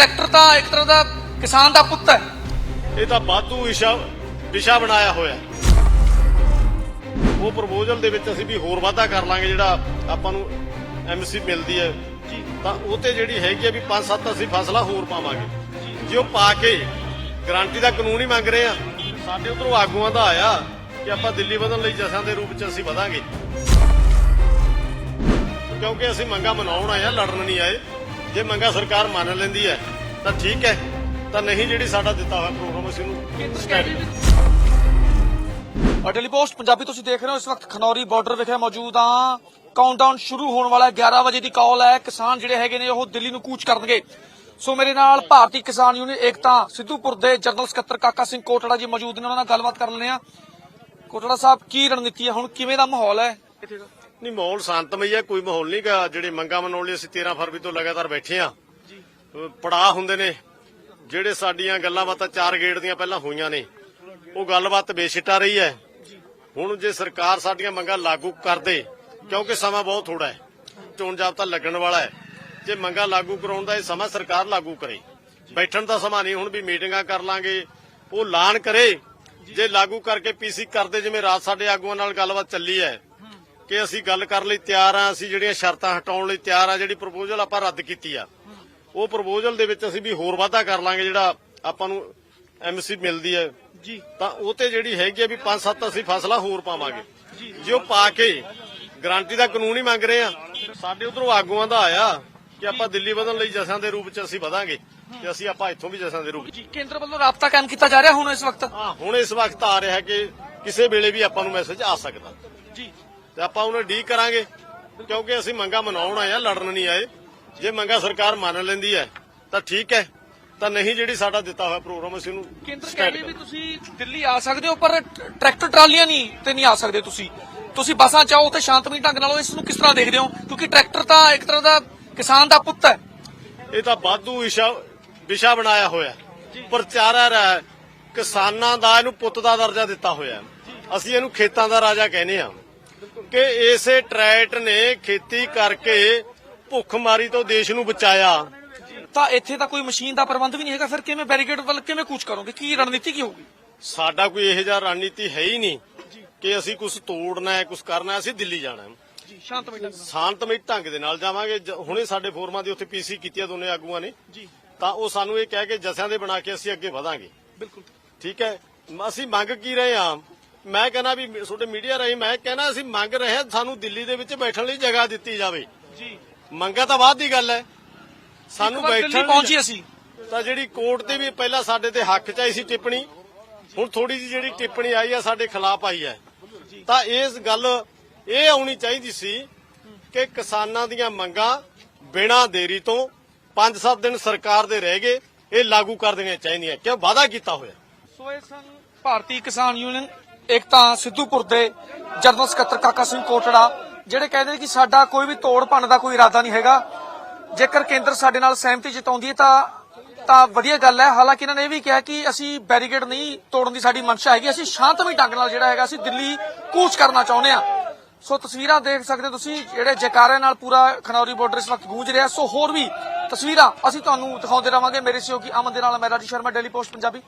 Tractor ਤਾਂ ਇੱਕ ਤਰ੍ਹਾਂ ਦਾ ਕਿਸਾਨ ਦਾ ਪੁੱਤ ਹੈ। ਇਹ ਤਾਂ ਵਾਧੂ ਵਿਸ਼ਾ ਵਿਸ਼ਾ ਬਣਾਇਆ ਹੋਇਆ ਉਹ ਪ੍ਰਪੋਜ਼ਲ ਦੇ ਵਿੱਚ ਅਸੀਂ ਵੀ ਹੋਰ ਵਾਧਾ ਕਰ ਲਾਂਗੇ ਜਿਹੜਾ ਆਪਾਂ ਨੂੰ ਐਮਸੀ ਮਿਲਦੀ ਹੈ। ਜੀ। ਤਾਂ ਉਹ ਤੇ ਜਿਹੜੀ ਹੈਗੀ ਆ ਵੀ 5-7 ਅਸੀਂ ਫਸਲਾ ਹੋਰ ਪਾਵਾਂਗੇ। ਜੇ ਉਹ ਪਾ ਕੇ ਗਾਰੰਟੀ ਦਾ ਕਾਨੂੰਨ ਹੀ ਮੰਗ ਰਹੇ ਆ ਸਾਡੇ ਉਧਰੋਂ ਆਗੂਆਂ ਦਾ ਆਇਆ ਕਿ ਆਪਾਂ ਦਿੱਲੀ ਵਧਣ ਲਈ ਜਸਾਂ ਦੇ ਰੂਪ ਚ ਅਸੀਂ ਵਧਾਂਗੇ। ਕਿਉਂਕਿ ਅਸੀਂ ਮੰਗਾ ਮਨਾਉਣ ਆਏ ਆ ਲੜਨ ਨਹੀਂ ਆਏ। ਜੇ ਮੰਗਾ ਸਰਕਾਰ ਮੰਨ ਲੈਂਦੀ ਹੈ ਤਾਂ ਠੀਕ ਹੈ। ਤਾਂ ਨਹੀਂ ਜਿਹੜੀ ਸਾਡਾ ਦਿੱਤਾ ਹੋਇਆ ਪ੍ਰੋਗਰਾਮ ਅਸੀਂ ਉਹਨੂੰ ਸਟੈਂਡ ਡੇਲੀ ਪੋਸਟ ਪੰਜਾਬੀ ਤੁਸੀਂ ਦੇਖ ਰਹੇ ਹੋ। ਇਸ ਵਕਤ ਖਨੌਰੀ ਬਾਰਡਰ ਵਿਖੇ ਮੌਜੂਦ ਹਾਂ। ਕਾਊਂਟਡਾਊਨ ਸ਼ੁਰੂ ਹੋਣ ਵਾਲਾ ਹੈ। 11 ਵਜੇ ਦੀ ਕਾਲ ਹੈ। ਕਿਸਾਨ ਜਿਹੜੇ ਹੈਗੇ ਨੇ ਉਹ ਦਿੱਲੀ ਨੂੰ ਕੂਚ ਕਰਨਗੇ। ਸੋ ਮੇਰੇ ਨਾਲ ਭਾਰਤੀ ਕਿਸਾਨ ਯੂਨੀਅਨ ਏਕਤਾ ਸਿੱਧੂਪੁਰ ਦੇ ਜਨਰਲ ਸਕੱਤਰ ਕਾਕਾ ਸਿੰਘ ਕੋਟੜਾ ਜੀ ਮੌਜੂਦ ਨੇ। ਉਹਨਾਂ ਨਾਲ ਗੱਲਬਾਤ ਕਰ ਲੈਂਦੇ ਆ ਕੋਟੜਾ ਸਾਹਿਬ ਕੀ ਰਣਨੀਤੀ ਹੈ? ਹੁਣ ਕਿਵੇਂ ਦਾ ਮਾਹੌਲ ਹੈ? ਇੱਥੇ ਦਾ? ਨਹੀਂ ਮਾਹੌਲ ਸ਼ਾਂਤਮਈ ਹੈ ਕੋਈ ਮਾਹੌਲ ਨਹੀਂ ਗਾ। ਜਿਹੜੇ ਮੰਗਾ ਮਨਾਉਣ ਲਈ ਅਸੀਂ 13 ਫਰਵਰੀ ਤੋਂ ਲਗਾਤਾਰ ਬੈਠੇ ਆ ਪੜਾ ਹੁੰਦੇ ਨੇ। ਜਿਹੜੇ ਸਾਡੀਆਂ ਗੱਲਾਂ ਬਾਤਾਂ ਚਾਰ ਗੇੜ ਦੀਆਂ ਪਹਿਲਾਂ ਹੋਈਆਂ ਨੇ ਉਹ ਗੱਲਬਾਤ ਬੇਸਿੱਟਾ ਰਹੀ ਹੈ। ਹੁਣ ਜੇ ਸਰਕਾਰ ਸਾਡੀਆਂ ਮੰਗਾਂ ਲਾਗੂ ਕਰ ਦੇ ਕਿਉਂਕਿ ਸਮਾਂ ਬਹੁਤ ਥੋੜਾ ਹੈ ਚੋਣ ਜਾਬਤਾ ਲੱਗਣ ਵਾਲਾ ਹੈ ਜੇ ਮੰਗਾਂ ਲਾਗੂ ਕਰਾਉਣ ਦਾ ਇਹ ਸਮਾਂ ਸਰਕਾਰ ਲਾਗੂ ਕਰੇ ਬੈਠਣ ਦਾ ਸਮਾਂ ਨਹੀਂ ਹੁਣ ਵੀ ਮੀਟਿੰਗਾਂ ਕਰ ਲਾਂਗੇ ਉਹ ਐਲਾਨ ਕਰੇ ਜੇ ਲਾਗੂ ਕਰਕੇ ਪੀਸੀ ਕਰਦੇ ਜਿਵੇਂ ਰਾਤ ਸਾਡੇ ਆਗੂਆਂ ਨਾਲ ਗੱਲਬਾਤ ਚੱਲੀ ਹੈ ਕਿ ਅਸੀਂ ਗੱਲ ਕਰਨ ਲਈ ਤਿਆਰ ਆ ਅਸੀਂ ਜਿਹੜੀਆਂ ਸ਼ਰਤਾਂ ਹਟਾਉਣ ਲਈ ਤਿਆਰ ਆ ਜਿਹੜੀ ਪ੍ਰਪੋਜ਼ਲ ਆਪਾਂ ਰੱਦ ਕੀਤੀ ਆ। ਉਹ ਪ੍ਰਪੋਜ਼ਲ ਦੇ ਵਿੱਚ ਅਸੀਂ ਵੀ ਹੋਰ ਵਾਧਾ ਕਰ ਲਾਂਗੇ ਜਿਹੜਾ ਆਪਾਂ ਨੂੰ ਐਮਸੀ ਮਿਲਦੀ ਹੈ ਜੀ। ਤਾਂ ਉਹ ਤੇ ਜਿਹੜੀ ਹੈਗੀ ਆ ਵੀ 5-7 ਅਸੀਂ ਫਸਲਾ ਹੋਰ ਪਾਵਾਂਗੇ। ਜੇ। ਉਹ ਪਾ ਕੇ ਗਾਰੰਟੀ ਦਾ ਕਾਨੂੰਨ ਹੀ ਮੰਗ ਰਹੇ ਆ ਸਾਡੇ ਉਧਰੋਂ ਆਗੂਆਂ ਦਾ ਆਇਆ ਕਿ ਆਪਾਂ ਦਿੱਲੀ ਵਧਣ ਲਈ ਜਸਾਂ ਦੇ ਰੂਪ ਚ ਅਸੀਂ ਵਧਾਂਗੇ ਤੇ ਅਸੀਂ ਆਪਾਂ ਇੱਥੋਂ ਵੀ ਜਸਾਂ ਦੇ ਰੂਪ ਜੀ ਕੇਂਦਰ ਵੱਲੋਂ ਰਾਬਤਾ ਕਾਇਮ ਕੀਤਾ ਜਾ ਰਿਹਾ ਹੁਣ ਇਸ ਵਕਤ? ਹਾਂ ਹੁਣ ਇਸ ਵਕਤ ਆ ਰਿਹਾ ਕਿ ਕਿਸੇ ਵੇਲੇ ਵੀ ਆਪਾਂ ਨੂੰ ਮੈਸੇਜ ਆ ਸਕਦਾ। ਜੀ। ਤੇ ਆਪਾਂ ਉਹਨੂੰ ਡੀ ਕਰਾਂਗੇ ਕਿਉਂਕਿ ਅਸੀਂ ਮੰਗਾ ਮਨਾਉਣ ਆਏ ਆ ਲੜਨ ਨਹੀਂ ਆਏ। ਜੇ ਮੰਗਾ ਸਰਕਾਰ ਮੰਨ ਲੈਂਦੀ ਹੈ ਤਾਂ ਠੀਕ ਹੈ। ਤਾਂ ਨਹੀਂ ਜਿਹੜੀ ਸਾਡਾ ਦਿੱਤਾ ਹੋਇਆ ਪ੍ਰੋਗਰਾਮ ਅਸੀਂ ਉਹਨੂੰ ਕੇਂਦਰ ਕਹਿ stand ਰਹੇ ਵੀ ਤੁਸੀਂ ਦਿੱਲੀ ਆ ਸਕਦੇ ਹੋ ਪਰ ਟਰੈਕਟਰ ਟਰਾਲੀਆਂ ਨਹੀਂ ਤੇ ਨਹੀਂ ਆ ਸਕਦੇ ਤੁਸੀਂ। ਤੁਸੀਂ ਬੱਸਾਂ ਚਾਹੋ ਤੇ ਸ਼ਾਂਤਮਈ ਢੰਗ ਨਾਲ ਇਸ ਨੂੰ ਕਿਸ ਤਰ੍ਹਾਂ ਦੇਖਦੇ ਹੋ? ਕਿਉਂਕਿ ਟਰੈਕਟਰ ਤਾਂ ਇੱਕ ਤਰ੍ਹਾਂ ਦਾ ਕਿਸਾਨ ਦਾ ਪੁੱਤ ਹੈ। ਇਹ ਤਾਂ ਵਾਧੂ ਵਿਸ਼ਾ ਵਿਸ਼ਾ ਬਣਾਇਆ ਹੋਇਆ। ਪ੍ਰਚਾਰਰ ਹੈ ਕਿਸਾਨਾਂ ਦਾ ਇਹਨੂੰ ਪੁੱਤ ਦਾ ਦਰਜਾ ਦਿੱਤਾ ਹੋਇਆ ਅਸੀਂ ਇਹਨੂੰ ਖੇਤਾਂ ਦਾ ਰਾਜਾ ਕਹਿੰਦੇ ਆ ਕਿ ਇਸੇ ਟਰੈਟ ਨੇ ਖੇਤੀ ਕਰਕੇ ਭੁੱਖਮਾਰੀ ਤੋਂ ਦੇਸ਼ ਨੂੰ ਬਚਾਇਆ। ਤਾਂ ਇੱਥੇ ਤਾਂ ਕੋਈ ਮਸ਼ੀਨ ਦਾ ਪ੍ਰਬੰਧ ਵੀ ਨਹੀਂ ਹੈਗਾ ਫਿਰ ਕਿਵੇਂ ਬੈਰੀਕੇਡ ਵੱਲ ਕਿਵੇਂ ਕੂਚ ਕਰੋਗੇ? ਕੀ ਰਣਨੀਤੀ ਕੀ ਹੋਊਗੀ? ਸਾਡਾ ਕੋਈ ਇਹੋ ਜਿਹਾ ਰਣਨੀਤੀ ਹੈ ਹੀ ਨਹੀਂ ਕਿ ਅਸੀਂ ਕੁਝ ਤੋੜਨਾ ਹੈ ਕੁਝ ਕਰਨਾ ਹੈ, ਅਸੀਂ ਦਿੱਲੀ ਜਾਣਾ ਹੈ। ਜੀ ਸ਼ਾਂਤਮਈ ਢੰਗ ਸ਼ਾਂਤਮਈ ਢੰਗ ਦੇ ਨਾਲ ਜਾਵਾਂਗੇ। ਜ- ਹੁਣੇ ਸਾਡੇ ਫੋਰਮਾਂ ਦੀ ਉੱਥੇ ਪੀਸੀ ਕੀਤੀ ਆ ਦੋਨੇ ਆਗੂਆਂ ਨੇ। ਜੀ। ਤਾਂ ਉਹ ਸਾਨੂੰ ਇਹ ਕਹਿ ਕੇ ਜਸਿਆਂ ਦੇ ਬਣਾ ਕੇ ਅਸੀਂ ਅੱਗੇ ਵਧਾਂਗੇ। ਬਿਲਕੁਲ। ਠੀਕ ਹੈ? ਮ- ਅਸੀਂ ਮੰਗ ਕੀ ਰਹੇ ਹਾਂ? ਮੈਂ ਕਹਿੰਦਾ ਵੀ ਤੁਹਾਡੇ ਮੀਡੀਆ ਰਾਹੀਂ ਮੈਂ ਕਹਿੰਦਾ ਅਸੀਂ ਮੰਗ ਰਹੇ ਹਾਂ ਸਾਨੂੰ ਦਿੱਲੀ ਦੇ ਵਿੱਚ ਬੈਠਣ ਲਈ ਜਗ੍ਹਾ ਦਿੱਤੀ ਜਾਵੇ। ਜੀ। ਮੰਗਾ ਤਾਂ ਬਾਅਦ ਦੀ ਗੱਲ ਹੈ। ਸਾਨੂੰ ਬੈਠਣ ਪਹੁੰਚੀ ਅਸੀਂ। ਤਾਂ ਜਿਹੜੀ ਕੋਰਟ ਤੇ ਵੀ ਪਹਿਲਾਂ ਸਾਡੇ ਤੇ ਹੱਕ ਚ ਆਈ ਸੀ ਟਿੱਪਣੀ ਹੁਣ ਥੋੜੀ ਜਿਹੀ ਜਿਹੜੀ ਟਿੱਪਣੀ ਆਈ ਆ ਸਾਡੇ ਖਿਲਾਫ ਆਈ ਹੈ। ਤਾਂ ਇਸ ਗੱਲ ਇਹ ਆਉਣੀ ਚਾਹੀਦੀ ਸੀ ਕਿ ਕਿਸਾਨਾਂ ਦੀਆਂ ਮੰਗਾਂ ਬਿਨਾਂ ਦੇਰੀ ਤੋਂ 5-7 ਦਿਨ ਸਰਕਾਰ ਦੇ ਰਹਿ ਗਏ ਇਹ ਲਾਗੂ ਕਰ ਦੇਣੀਆਂ ਚਾਹੀਦੀਆਂ। ਕਿਉਂ? ਵਾਅਦਾ ਕੀਤਾ ਹੋਇਆ। ਸੋ ਇਹ ਸਨ ਭਾਰਤੀ ਕਿਸਾਨ ਯੂਨੀਅਨ ਇੱਕ ਤਾਂ ਸਿੱਧੂਪੁਰ ਦੇ ਜਨਰਲ ਸਕੱਤਰ ਕਾਕਾ ਸਿੰਘ ਕੋਟੜਾ, ਜਿਹੜੇ ਕਹਿੰਦੇ ਨੇ ਕਿ ਸਾਡਾ ਕੋਈ ਵੀ ਤੋੜ ਭੰਨ ਦਾ ਕੋਈ ਇਰਾਦਾ ਨਹੀਂ ਹੈਗਾ। ਜੇਕਰ ਕੇਂਦਰ ਸਾਡੇ ਨਾਲ ਸਹਿਮਤੀ ਜਤਾਉਂਦੀ ਹੈ ਤਾਂ ਤਾਂ ਵਧੀਆ ਗੱਲ ਹੈ। ਹਾਲਾਂਕਿ ਇਹਨਾਂ ਨੇ ਇਹ ਵੀ ਕਿਹਾ ਕਿ ਅਸੀਂ ਬੈਰੀਕੇਡ ਨਹੀਂ ਤੋੜਨ ਦੀ ਸਾਡੀ ਮਨਸ਼ਾ ਹੈਗੀ। ਅਸੀਂ ਸ਼ਾਂਤਮਈ ਢੰਗ ਨਾਲ ਜਿਹੜਾ ਹੈਗਾ, ਅਸੀਂ ਦਿੱਲੀ ਕੂਚ ਕਰਨਾ ਚਾਹੁੰਦੇ ਆ ਸੋ ਤਸਵੀਰਾਂ ਦੇਖ ਸਕਦੇ ਹੋ ਤੁਸੀਂ, ਜਿਹੜੇ ਜੈਕਾਰੇ ਨਾਲ ਪੂਰਾ ਖਨੌਰੀ ਬਾਰਡਰ ਇਸ ਵਕਤ ਗੂੰਜ ਰਿਹਾ। ਸੋ ਹੋਰ ਵੀ ਤਸਵੀਰਾਂ ਅਸੀਂ ਤੁਹਾਨੂੰ ਦਿਖਾਉਂਦੇ ਰਵਾਂਗੇ। ਮੇਰੇ ਸਹਿਯੋਗੀ ਅਮਨ ਦੇ ਨਾਲ, ਮੈਂ ਰਾਜੀ ਸ਼ਰਮਾ ਡੇਲੀ ਪੋਸਟ ਪੰਜਾਬੀ।